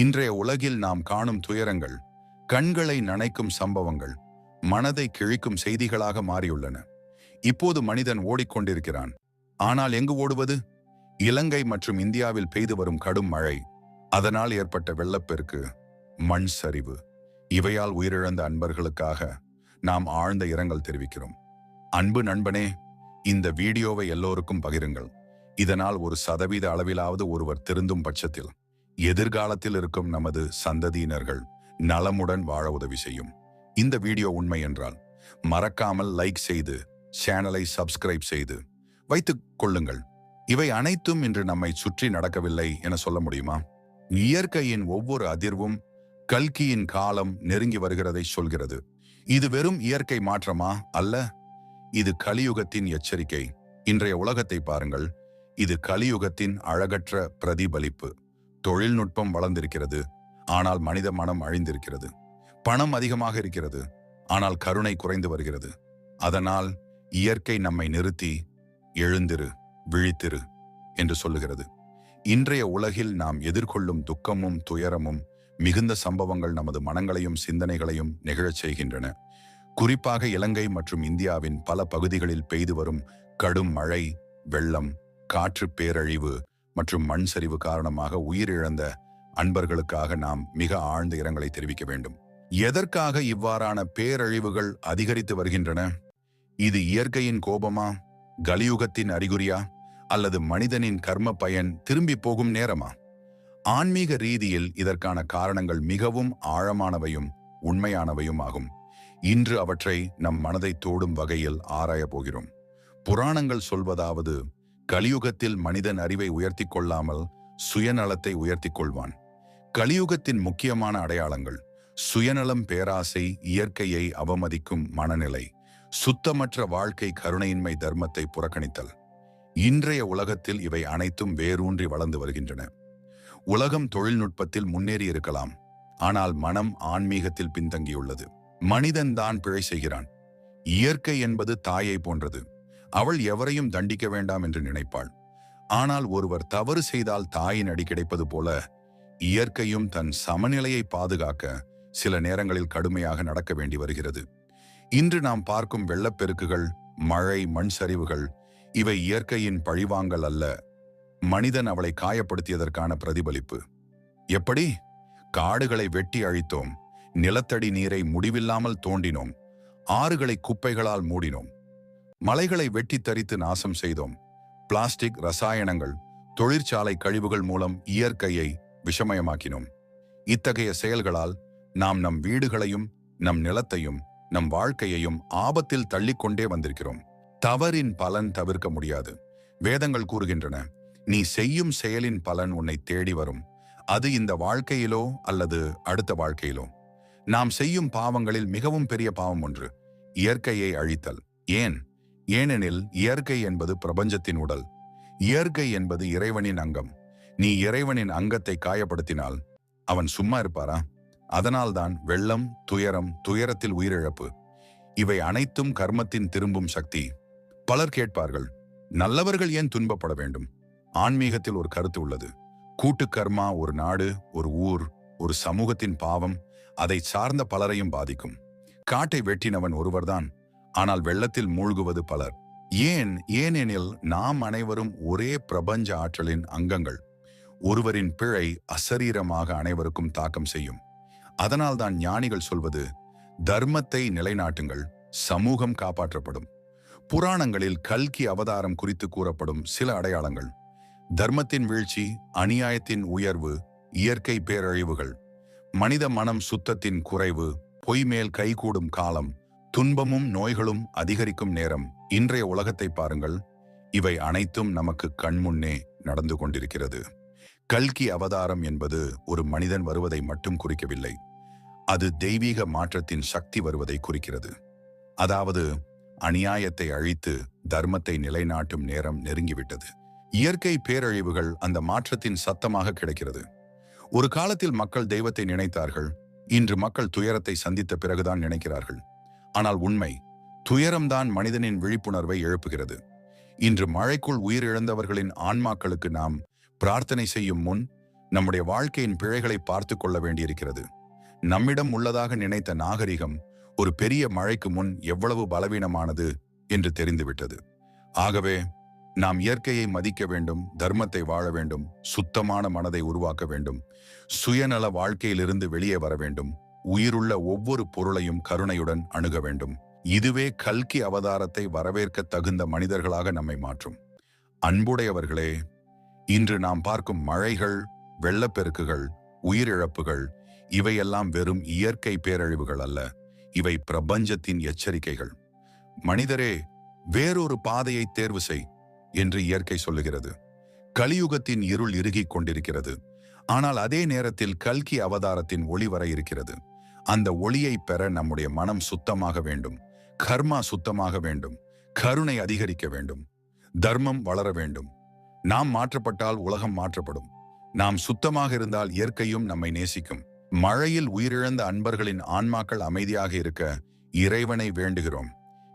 இன்றைய உலகில் நாம் காணும் துயரங்கள் கண்களை நனைக்கும் சம்பவங்கள் மனதை கிழிக்கும் செய்திகளாக மாறியுள்ளன. இப்போது மனிதன் ஓடிக்கொண்டிருக்கிறான். ஆனால் எங்கு ஓடுவது? இலங்கை மற்றும் இந்தியாவில் பெய்து வரும் கடும் மழை அதனால் ஏற்பட்ட வெள்ளப்பெருக்கு மண் சரிவு இவையால் உயிரிழந்த அன்பர்களுக்காக நாம் ஆழ்ந்த இரங்கல் தெரிவிக்கிறோம். அன்பு நண்பனே இந்த வீடியோவை எல்லோருக்கும் பகிருங்கள். இதனால் ஒரு சதவீத அளவிலாவது ஒருவர் திருந்தும் பட்சத்தில். எதிர்காலத்தில் இருக்கும் நமது சந்ததியினர்கள் நலமுடன் வாழ உதவி செய்யும். இந்த வீடியோ உண்மை என்றால் மறக்காமல் லைக் செய்து சேனலை சப்ஸ்கிரைப் செய்து வைத்துக் கொள்ளுங்கள். இவை அனைத்தும் இன்று நம்மை சுற்றி நடக்கவில்லை என சொல்ல முடியுமா? இயற்கையின் ஒவ்வொரு அதிர்வும் கல்கியின் காலம் நெருங்கி வருகிறதை சொல்கிறது. இது வெறும் இயற்கை மாற்றமா அல்ல? இது கலியுகத்தின் எச்சரிக்கை. இன்றைய உலகத்தை பாருங்கள். இது கலியுகத்தின் அழகற்ற பிரதிபலிப்பு. தொழில்நுட்பம் வளர்ந்திருக்கிறது. ஆனால் மனித மனம் அழிந்திருக்கிறது. பணம் அதிகமாக இருக்கிறது. ஆனால் கருணை குறைந்து வருகிறது. அதனால் இயற்கை நம்மை நிறுத்தி எழுந்திரு விழித்திரு என்று சொல்லுகிறது. இன்றைய உலகில் நாம் எதிர்கொள்ளும் துக்கமும் துயரமும் மிகுந்த சம்பவங்கள் நமது மனங்களையும் சிந்தனைகளையும் நிகழச் செய்கின்றன. குறிப்பாக இலங்கை மற்றும் இந்தியாவின் பல பகுதிகளில் பெய்து வரும் கடும் மழை வெள்ளம் காற்று பேரழிவு மற்றும் மண் சரிவு காரணமாக உயிரிழந்த அன்பர்களுக்காக நாம் மிக ஆழ்ந்த இரங்கலை தெரிவிக்க வேண்டும். எதற்காக இவ்வாறான பேரழிவுகள் அதிகரித்து வருகின்றன? இது இயற்கையின் கோபமா? கலியுகத்தின் அறிகுறியா? அல்லது மனிதனின் கர்ம பயன் திரும்பி போகும் நேரமா? ஆன்மீக ரீதியில் இதற்கான காரணங்கள் மிகவும் ஆழமானவையும் உண்மையானவையும் ஆகும். இன்று அவற்றை நம் மனதை தோடும் வகையில் ஆராயப் போகிறோம். புராணங்கள் சொல்வதாவது கலியுகத்தில் மனிதன் அறிவை உயர்த்தி கொள்ளாமல் சுயநலத்தை உயர்த்தி கொள்வான். கலியுகத்தின் முக்கியமான அடையாளங்கள் சுயநலம் பேராசை இயற்கையை அவமதிக்கும் மனநிலை சுத்தமற்ற வாழ்க்கை கருணையின்மை தர்மத்தை புறக்கணித்தல். இன்றைய உலகத்தில் இவை அனைத்தும் வேரூன்றி வளர்ந்து வருகின்றன. உலகம் தொழில்நுட்பத்தில் முன்னேறி இருக்கலாம் ஆனால் மனம் ஆன்மீகத்தில் பின்தங்கியுள்ளது. மனிதன் தான் பிழை செய்கிறான். இயற்கை என்பது தாயை போன்றது. அவள் எவரையும் தண்டிக்க வேண்டாம் என்று நினைப்பாள். ஆனால் ஒருவர் தவறு செய்தால் தாயின் அடி கிடைப்பது போல இயற்கையும் தன் சமநிலையை பாதுகாக்க சில நேரங்களில் கடுமையாக நடக்க வேண்டி வருகிறது. இன்று நாம் பார்க்கும் வெள்ளப்பெருக்குகள் மழை மண் சரிவுகள் இவை இயற்கையின் பழிவாங்கல் அல்ல மனிதன் அவளை காயப்படுத்தியதற்கான பிரதிபலிப்பு. எப்படி? காடுகளை வெட்டி அழித்தோம் நிலத்தடி நீரை முடிவில்லாமல் தோண்டினோம் ஆறுகளை குப்பைகளால் மூடினோம் மலைகளை வெட்டி தரித்து நாசம் செய்தோம். பிளாஸ்டிக் ரசாயனங்கள் தொழிற்சாலை கழிவுகள் மூலம் இயற்கையை விஷமயமாக்கினோம். இத்தகைய செயல்களால் நாம் நம் வீடுகளையும் நம் நிலத்தையும் நம் வாழ்க்கையையும் ஆபத்தில் தள்ளிக்கொண்டே வந்திருக்கிறோம். தவறின் பலன் தவிர்க்க முடியாது. வேதங்கள் கூறுகின்றன நீ செய்யும் செயலின் பலன் உன்னை தேடி வரும். அது இந்த வாழ்க்கையிலோ அல்லது அடுத்த வாழ்க்கையிலோ. நாம் செய்யும் பாவங்களில் மிகவும் பெரிய பாவம் ஒன்று இயற்கையை அழித்தல். ஏன்? ஏனெனில் இயற்கை என்பது பிரபஞ்சத்தின் உடல். இயற்கை என்பது இறைவனின் அங்கம். நீ இறைவனின் அங்கத்தை காயப்படுத்தினால் அவன் சும்மா இருப்பாரா? அதனால்தான் வெள்ளம் துயரம் துயரத்தில் உயிரிழப்பு இவை அனைத்தும் கர்மத்தின் திரும்பும் சக்தி. பலர் கேட்பார்கள் நல்லவர்கள் ஏன் துன்பப்பட வேண்டும்? ஆன்மீகத்தில் ஒரு கருத்து உள்ளது. கூட்டு கர்மா ஒரு நாடு ஒரு ஊர் ஒரு சமூகத்தின் பாவம் அதை சார்ந்த பலரையும் பாதிக்கும். காட்டை வெட்டினவன் ஒருவர்தான் ஆனால் வெள்ளத்தில் மூழ்குவது பலர். ஏன்? ஏனெனில் நாம் அனைவரும் ஒரே பிரபஞ்ச ஆற்றலின் அங்கங்கள். ஒருவரின் பிழை அசரீரமாக அனைவருக்கும் தாக்கம் செய்யும். அதனால்தான் ஞானிகள் சொல்வது தர்மத்தை நிலைநாட்டுங்கள் சமூகம் காப்பாற்றப்படும். புராணங்களில் கல்கி அவதாரம் குறித்து கூறப்படும் சில அடையாளங்கள். தர்மத்தின் வீழ்ச்சி அநியாயத்தின் உயர்வு இயற்கை பேரழிவுகள் மனித மனம் சுத்தத்தின் குறைவு பொய்மேல் கைகூடும் காலம் துன்பமும் நோய்களும் அதிகரிக்கும் நேரம் இன்றைய உலகத்தை பாருங்கள். இவை அனைத்தும் நமக்கு கண்முன்னே நடந்து கொண்டிருக்கிறது. கல்கி அவதாரம் என்பது ஒரு மனிதன் வருவதை மட்டும் குறிக்கவில்லை. அது தெய்வீக மாற்றத்தின் சக்தி வருவதை குறிக்கிறது. அதாவது அநியாயத்தை அழித்து தர்மத்தை நிலைநாட்டும் நேரம் நெருங்கிவிட்டது. இயற்கை பேரழிவுகள் அந்த மாற்றத்தின் சத்தமாக கிடைக்கிறது. ஒரு காலத்தில் மக்கள் தெய்வத்தை நினைத்தார்கள். இன்று மக்கள் துயரத்தை சந்தித்த பிறகுதான் நினைக்கிறார்கள். ஆனால் உண்மை துயரம்தான் மனிதனின் விழிப்புணர்வை எழுப்புகிறது. இன்று மழைக்குள் உயிரிழந்தவர்களின் ஆன்மாக்களுக்கு நாம் பிரார்த்தனை செய்யும் முன் நம்முடைய வாழ்க்கையின் பிழைகளை பார்த்து கொள்ள வேண்டியிருக்கிறது. நம்மிடம் உள்ளதாக நினைத்த நாகரிகம் ஒரு பெரிய மழைக்கு முன் எவ்வளவு பலவீனமானது என்று தெரிந்துவிட்டது. ஆகவே நாம் இயற்கையை மதிக்க வேண்டும் தர்மத்தை வாழ வேண்டும் சுத்தமான மனதை உருவாக்க வேண்டும் சுயநல வாழ்க்கையிலிருந்து வெளியே வர வேண்டும் உயிருள்ள ஒவ்வொரு பொருளையும் கருணையுடன் அணுக வேண்டும். இதுவே கல்கி அவதாரத்தை வரவேற்க தகுந்த மனிதர்களாக நம்மை மாற்றும். அன்புடையவர்களே இன்று நாம் பார்க்கும் மழைகள் வெள்ளப்பெருக்குகள் உயிரிழப்புகள் இவையெல்லாம் வெறும் இயற்கை பேரழிவுகள் அல்ல. இவை பிரபஞ்சத்தின் எச்சரிக்கைகள். மனிதரே வேறொரு பாதையை தேர்வு செய் என்று இயற்கை சொல்லுகிறது. கலியுகத்தின் இருள் இறுகிக் கொண்டிருக்கிறது. ஆனால் அதே நேரத்தில் கல்கி அவதாரத்தின் ஒளி வர இருக்கிறது. அந்த ஒளியை பெற நம்முடைய மனம் சுத்தமாக வேண்டும். கர்மா சுத்தமாக வேண்டும். கருணை அதிகரிக்க வேண்டும். தர்மம் வளர வேண்டும். நாம் மாற்றப்பட்டால் உலகம் மாற்றப்படும். நாம் சுத்தமாக இருந்தால் இயற்கையும் நம்மை நேசிக்கும். மழையில் உயிரிழந்த அன்பர்களின் ஆன்மாக்கள் அமைதியாக இருக்க இறைவனை வேண்டுகிறோம்.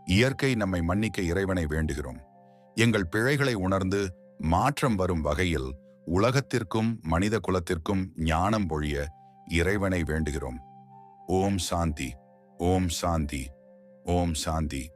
இயற்கை நம்மை மன்னிக்க இறைவனை வேண்டுகிறோம். எங்கள் பிழைகளை உணர்ந்து மாற்றம் வரும் வகையில் உலகத்திற்கும் மனித குலத்திற்கும் ஞானம் பொழிய இறைவனை வேண்டுகிறோம். ஓம் சாந்தி. ஓம் சாந்தி. ஓம் சாந்தி.